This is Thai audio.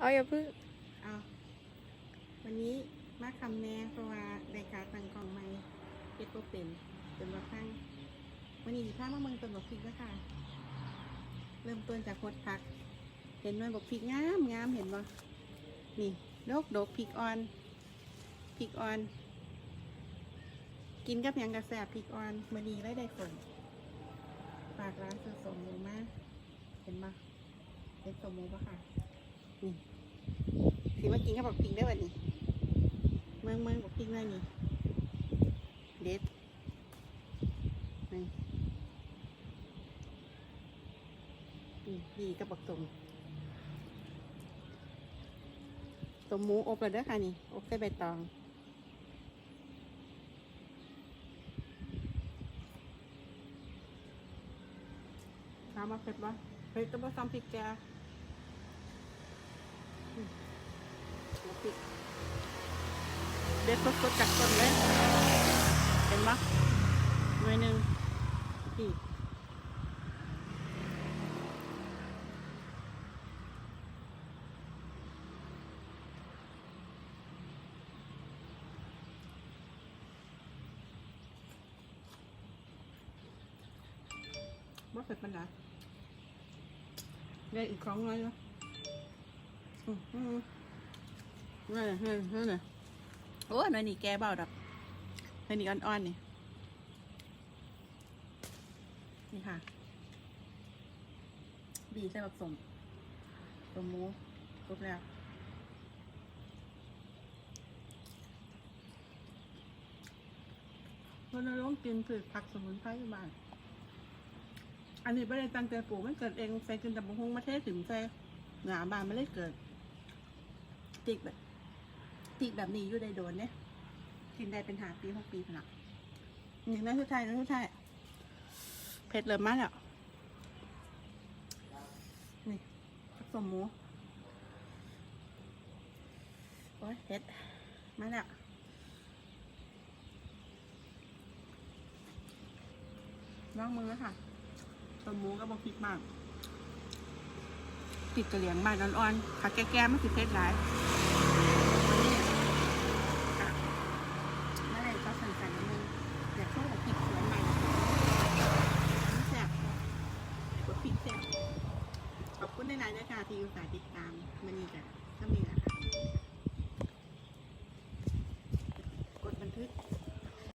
เอาอย่าเพึ่งเอาวันนี้มาคำแน่เพราะว่าในกาตั้งกล่องใหม่เก็บตัวเป็นเป็นว่าข้างวันนี้สิพามาเมืองต้นบกพริกนะคะเริ่มต้นจากโคดผัก เห็นไหมบกพริกงามงามเห็นบ่นี่ดกดกพริกอ่อนพริกอ่อน กินกับยังกระแสบพริกอ่อนมื่อนี้ได้ได้ผลฝากร้านซื้อสมหมูมากเห็นบ่เห็นสมมูปะค่ะ นี่สิมากินกับบักพิงได้วันนี้ เมืองเมืองบักพิงเลยนี่ เด็ดนี่นี่กับบักตมตมหมูอบแล้วเด้อค่ะนี่ อบใส่ใบตองน้ำมาเผ็ดปะเผ็ดก็มาซ้ำพริกแกอืมแล้วพริก เด็ดสดๆจากต้นเลย เห็นปะหน่วยหนึ่งอีกว่าเผ็ดมันได้ได้อีกครั้งเลยเนาะอืมอืมนี่นี่นี่นี่ โอ้หน่อยนี่แกเบาดับหน่อยนี่อ่อนๆนี่ นี่ค่ะ บีใส่แบบสมสมมูครบแล้วเราจะต้องกินผืกผักสมุนไพรอยู่บ้านอันนี้ไม่ได้ตั้งใจปลูกมันเกิดเองใส่กินแต่บงฮงมาเทศถึงใส่หนาบานไม่ได้เกิด ติกแบบ ติกแบบนี้อยู่ได้โดนเนี่ยกินได้เป็นหาปีหกปีขนาดนี่นะทุกท่านนะทุกท่านเผ็ดเริ่มมาแล้วนี่ผสมหมูโอ้ยเผ็ดมาแล้วล้างมือแล้วค่ะสมหมูกับบะพริกบ้างติดกระเหลียงบ้านอ่อนๆผักแก่ๆไม่ติดเผ็ดหลาย ค่ะที่อุตส่าห์ติดตามมันนี่จ้ะถ้ามี